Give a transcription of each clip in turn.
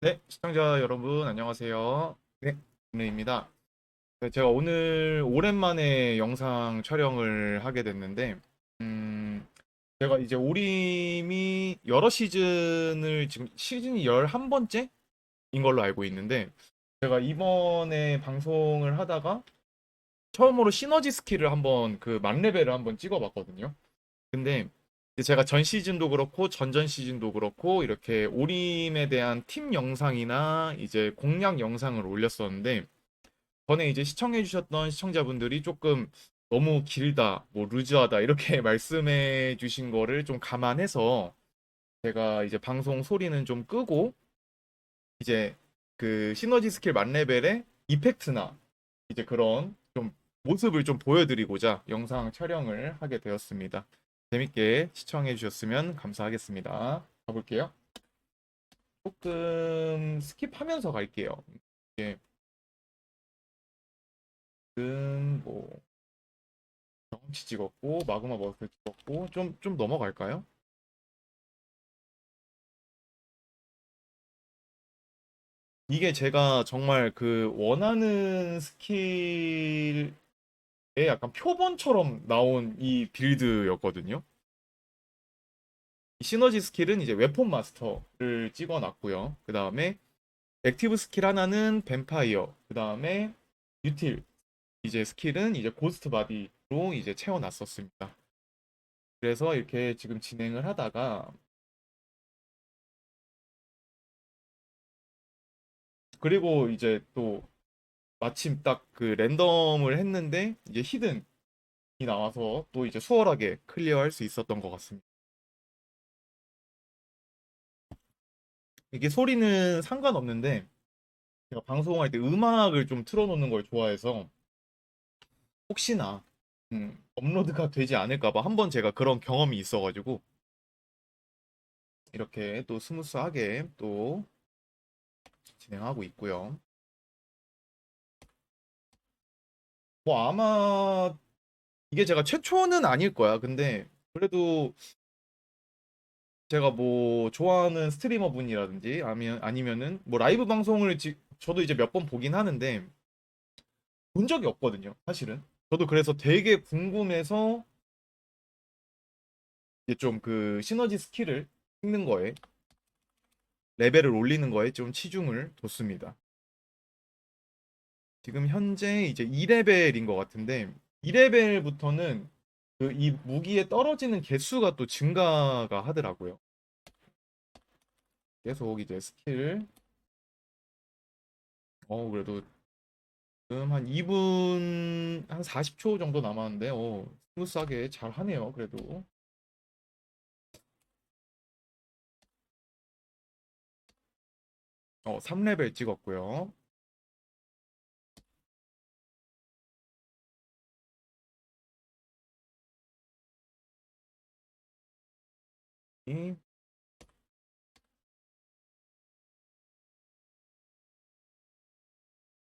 네, 시청자 여러분 안녕하세요. 네, 은우입니다. 네, 제가 오늘 오랜만에 영상 촬영을 하게 됐는데, 음, 제가 이제 오림이 여러 시즌을 지금 시즌이 11번째인 걸로 알고 있는데, 제가 이번에 방송을 하다가 처음으로 시너지 스킬을 한번 그 만레벨을 한번 찍어 봤거든요. 근데 이 제 제가 전 시즌도 그렇고 전전 시즌도 그렇고 이렇게 오림에 대한 팀 영상이나 이제 공략 영상을 올렸었는데 전에 이제 시청해 주셨던 시청자분들이 조금 너무 길다, 뭐 루즈하다 이렇게 말씀해 주신 거를 좀 감안해서 제가 이제 방송 소리는 좀 끄고 이제 그 시너지 스킬 만레벨의 이펙트나 이제 그런 좀 모습을 좀 보여드리고자 영상 촬영을 하게 되었습니다. 재밌게 시청해 주셨으면 감사하겠습니다. 가볼게요. 조금 스킵하면서 갈게요. 이게 지금 뭐 경험치 찍었고 마그마 버스 찍었고 좀 좀 넘어갈까요? 이게 제가 정말 그 원하는 스킬의 약간 표본처럼 나온 이 빌드였거든요. 이 시너지 스킬은 이제 웨폰 마스터를 찍어놨고요. 그 다음에 액티브 스킬 하나는 뱀파이어, 그 다음에 유틸 이제 스킬은 이제 고스트 바디로 이제 채워놨었습니다. 그래서 이렇게 지금 진행을 하다가 그리고 이제 또 마침 딱 그 랜덤을 했는데 이제 히든이 나와서 또 이제 수월하게 클리어할 수 있었던 것 같습니다. 이게 소리는 상관없는데 제가 방송할 때 음악을 좀 틀어놓는 걸 좋아해서 혹시나 음, 업로드가 되지 않을까 봐 한 번 제가 그런 경험이 있어가지고 이렇게 또 스무스하게 또 진행하고 있고요. 뭐 아마 이게 제가 최초는 아닐 거야. 근데 그래도 제가 뭐 좋아하는 스트리머 분이라든지 아니면 아니면은 뭐 라이브 방송을 지, 저도 이제 몇 번 보긴 하는데 본 적이 없거든요. 사실은. 저도 그래서 되게 궁금해서 이제 좀 그 시너지 스킬을 찍는 거에 레벨을 올리는 거에 좀 치중을 뒀습니다. 지금 현재 이제 2레벨인 것 같은데 2레벨부터는 그 이 무기에 떨어지는 개수가 또 증가가 하더라고요. 계속 이제 스킬 어 그래도 지금 한 2분 한 40초 정도 남았는데 어 스무스하게 잘 하네요. 그래도 어 3레벨 찍었고요.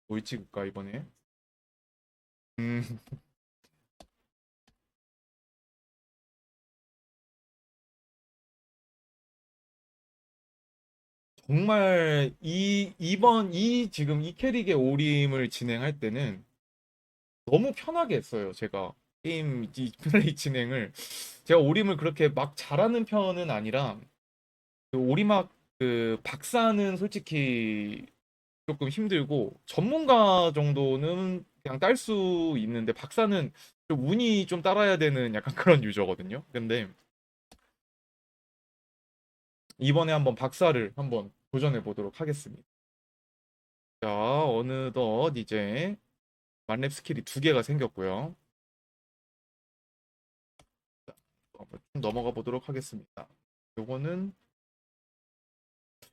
뭘 찍을까 이번에? 음, 정말 이 이번 이 지금 이 캐릭의 오림을 진행할 때는 너무 편하게 했어요. 제가 게임 이 플레이 진행을 제가 오림을 그렇게 막 잘하는 편은 아니라 그 오리막 그 박사는 솔직히 조금 힘들고 전문가 정도는 그냥 딸 수 있는데 박사는 좀 운이 좀 따라야 되는 약간 그런 유저거든요. 근데 이번에 한번 박사를 한번 도전해 보도록 하겠습니다. 자, 어느덧 이제 만렙 스킬이 두 개가 생겼고요. 자, 한번 좀 넘어가 보도록 하겠습니다. 요거는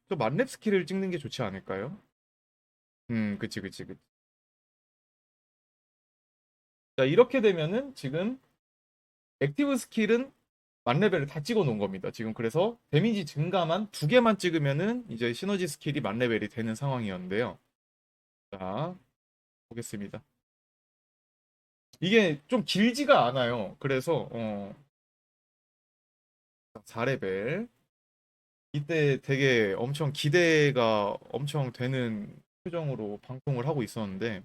저 만렙 스킬을 찍는 게 좋지 않을까요? 음, 그치, 그치, 그치. 자, 이렇게 되면은 지금 액티브 스킬은 만레벨을 다 찍어 놓은 겁니다. 지금 그래서 데미지 증가만 두 개만 찍으면은 이제 시너지 스킬이 만레벨이 되는 상황이었는데요. 자, 보겠습니다. 이게 좀 길지가 않아요. 그래서 어 4레벨 이때 되게 엄청 기대가 엄청 되는 표정으로 방송을 하고 있었는데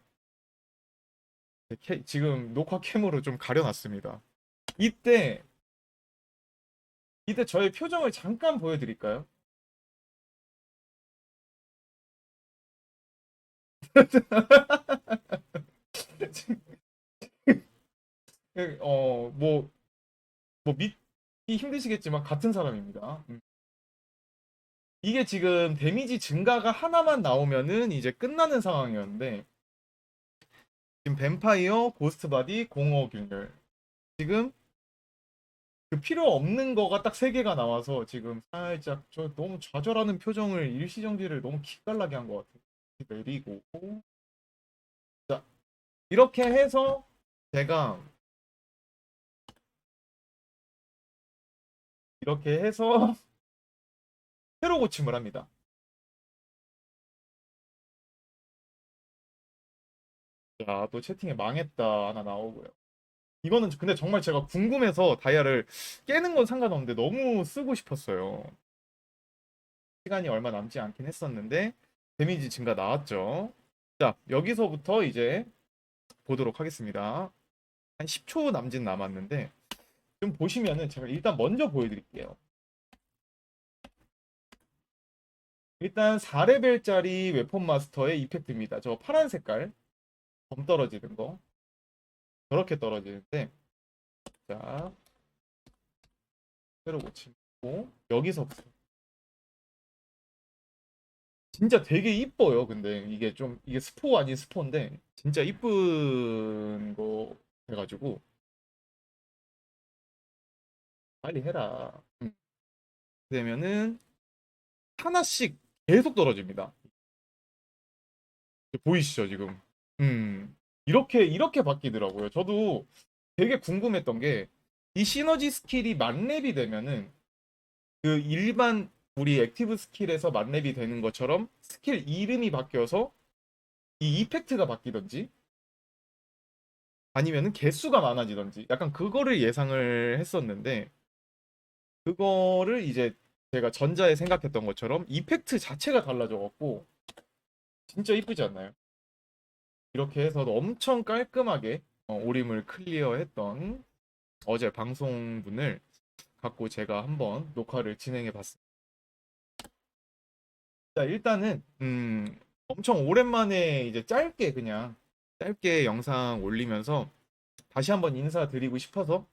캐- 지금 녹화 캠으로 좀 가려놨습니다. 이때 이때 저의 표정을 잠깐 보여드릴까요? 어, 뭐, 뭐 믿기 힘드시겠지만 같은 사람입니다. 음. 이게 지금 데미지 증가가 하나만 나오면은 이제 끝나는 상황이었는데 지금 뱀파이어, 고스트바디, 공허 균열 지금 그 필요 없는 거가 딱 세 개가 나와서 지금 살짝 저 너무 좌절하는 표정을 일시정지를 너무 기깔나게 한 것 같아요. 내리고 자 이렇게 해서 제가 이렇게 해서 새로 고침을 합니다. 자, 또 채팅에 망했다 하나 나오고요. 이거는 근데 정말 제가 궁금해서 다이아를 깨는 건 상관없는데 너무 쓰고 싶었어요. 시간이 얼마 남지 않긴 했었는데 데미지 증가 나왔죠. 자, 여기서부터 이제 보도록 하겠습니다. 한 10초 남짓 남았는데 좀 보시면은 제가 일단 먼저 보여드릴게요. 일단 4레벨짜리 웨폰 마스터의 이펙트입니다. 저 파란 색깔 검 떨어지는 거 저렇게 떨어지는데 자 새로 고치고 여기서부터 진짜 되게 이뻐요. 근데 이게 좀 이게 스포 아닌 스포인데 진짜 이쁜 거 해가지고 빨리 해라. 음. 되면은 하나씩 계속 떨어집니다. 보이시죠 지금? 음 이렇게 이렇게 바뀌더라고요. 저도 되게 궁금했던 게 이 시너지 스킬이 만렙이 되면은 그 일반 우리 액티브 스킬에서 만렙이 되는 것처럼 스킬 이름이 바뀌어서 이 이펙트가 바뀌던지 아니면은 개수가 많아지던지 약간 그거를 예상을 했었는데 그거를 이제 제가 전자에 생각했던 것처럼 이펙트 자체가 달라져갖고 진짜 이쁘지 않나요? 이렇게 해서 엄청 깔끔하게 어, 오림을 클리어했던 어제 방송분을 갖고 제가 한번 녹화를 진행해 봤습니다. 자, 일단은 음, 엄청 오랜만에 이제 짧게 그냥 짧게 영상 올리면서 다시 한번 인사드리고 싶어서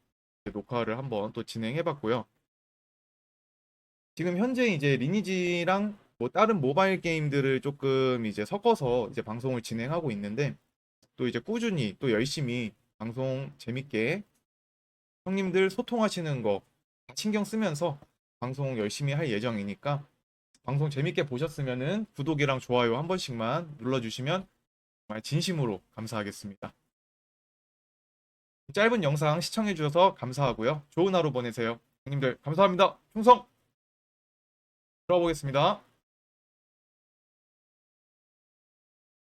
녹화를 한번 또 진행해 봤고요. 지금 현재 이제 리니지랑 뭐 다른 모바일 게임들을 조금 이제 섞어서 이제 방송을 진행하고 있는데 또 이제 꾸준히 또 열심히 방송 재밌게 형님들 소통하시는 거 다 신경 쓰면서 방송 열심히 할 예정이니까 방송 재밌게 보셨으면은 구독이랑 좋아요 한 번씩만 눌러주시면 정말 진심으로 감사하겠습니다. 짧은 영상 시청해주셔서 감사하고요. 좋은 하루 보내세요. 형님들 감사합니다. 충성! 들어보겠습니다.